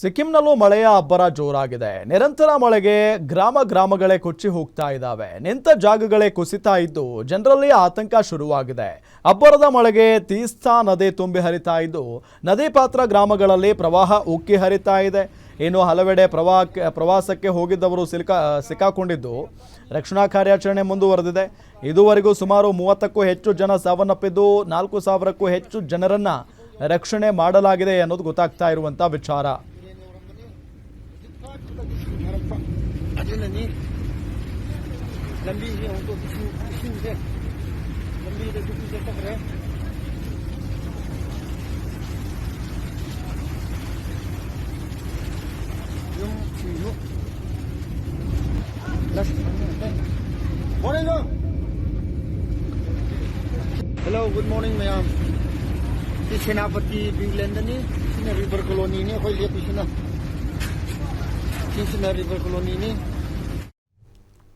ಸಿಕ್ಕಿಂನಲ್ಲೂ ಮಳೆಯ ಅಬ್ಬರ ಜೋರಾಗಿದೆ. ನಿರಂತರ ಮಳೆಗೆ ಗ್ರಾಮ ಗ್ರಾಮಗಳೇ ಕೊಚ್ಚಿ ಹೋಗ್ತಾ ಇದ್ದಾವೆ. ನಿಂತ ಜಾಗಗಳೇ ಕುಸಿತಾ ಇದ್ದು ಜನರಲ್ಲಿ ಆತಂಕ ಶುರುವಾಗಿದೆ. ಅಬ್ಬರದ ಮಳೆಗೆ ತೀಸ್ತಾ ನದಿ ತುಂಬಿ ಹರಿತಾ ಇದ್ದು ನದಿ ಪಾತ್ರ ಗ್ರಾಮಗಳಲ್ಲಿ ಪ್ರವಾಹ ಉಕ್ಕಿ ಹರಿತಾ ಇದೆ. ಇನ್ನು ಹಲವೆಡೆ ಪ್ರವಾಹ ಪ್ರವಾಸಕ್ಕೆ ಹೋಗಿದ್ದವರು ಸಿಲ್ಕ, ಸಿಕ್ಕಾಕೊಂಡಿದ್ದು ರಕ್ಷಣಾ ಕಾರ್ಯಾಚರಣೆ ಮುಂದುವರೆದಿದೆ. ಇದುವರೆಗೂ ಸುಮಾರು ಮೂವತ್ತಕ್ಕೂ ಹೆಚ್ಚು ಜನ ಸಾವನ್ನಪ್ಪಿದ್ದು ನಾಲ್ಕು ಸಾವಿರಕ್ಕೂ ಹೆಚ್ಚು ಜನರನ್ನ ರಕ್ಷಣೆ ಮಾಡಲಾಗಿದೆ ಅನ್ನೋದು ಗೊತ್ತಾಗ್ತಾ ಇರುವಂತ ವಿಚಾರ. adrenalin लंबी है उनको किसी से लंबी इधर से पीछे तक रहे yung sino last morning no? hello good morning ma'am. ये सेनापति बिग लैंडन है रिवर कॉलोनी ने कोई लिया पीछे Kim sinabi ko koloni?